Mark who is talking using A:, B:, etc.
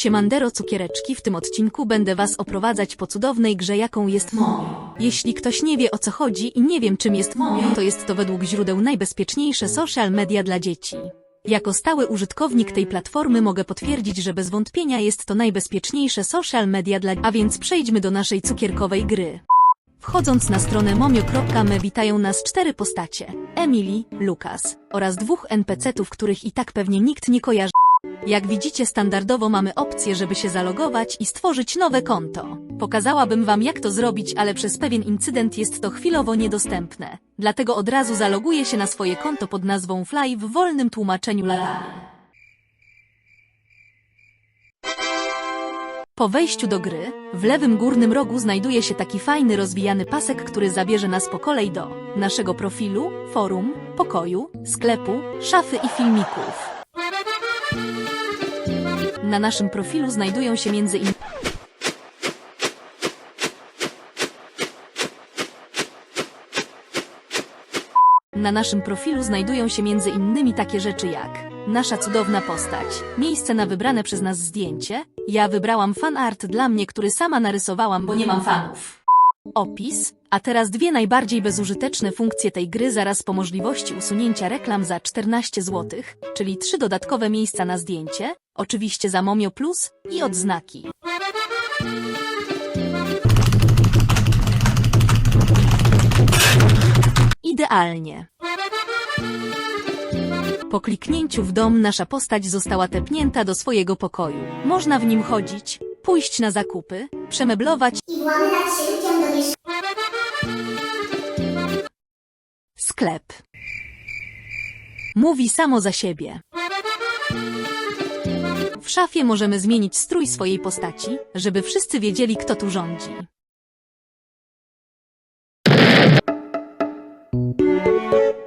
A: Siemandero cukiereczki, w tym odcinku będę was oprowadzać po cudownej grze jaką jest Momio. Jeśli ktoś nie wie o co chodzi i nie wiem czym jest Momio, to jest to według źródeł najbezpieczniejsze social media dla dzieci. Jako stały użytkownik tej platformy mogę potwierdzić, że bez wątpienia jest to najbezpieczniejsze social media dla... A więc przejdźmy do naszej cukierkowej gry. Wchodząc na stronę momio.me witają nas cztery postacie. Emily, Lukas oraz dwóch NPC-ów, których i tak pewnie nikt nie kojarzy. Jak widzicie standardowo mamy opcję, żeby się zalogować i stworzyć nowe konto. Pokazałabym wam jak to zrobić, ale przez pewien incydent jest to chwilowo niedostępne. Dlatego od razu zaloguję się na swoje konto pod nazwą Fly w wolnym tłumaczeniu latanie. Po wejściu do gry, w lewym górnym rogu znajduje się taki fajny rozwijany pasek, który zabierze nas po kolei do naszego profilu, forum, pokoju, sklepu, szafy i filmików. Na naszym profilu znajdują się między innymi Na naszym profilu znajdują się między innymi takie rzeczy jak nasza cudowna postać, miejsce na wybrane przez nas zdjęcie, ja wybrałam fan art dla mnie, który sama narysowałam, bo nie mam fanów. Opis, a teraz dwie najbardziej bezużyteczne funkcje tej gry zaraz po możliwości usunięcia reklam za 14 zł, czyli trzy dodatkowe miejsca na zdjęcie, oczywiście za Momio Plus i odznaki. Idealnie. Po kliknięciu w dom nasza postać została tepnięta do swojego pokoju. Można w nim chodzić, pójść na zakupy, przemeblować
B: i włamywać się do mieszkania.
A: Sklep. Mówi samo za siebie. W szafie możemy zmienić strój swojej postaci, żeby wszyscy wiedzieli, kto tu rządzi. Thank you.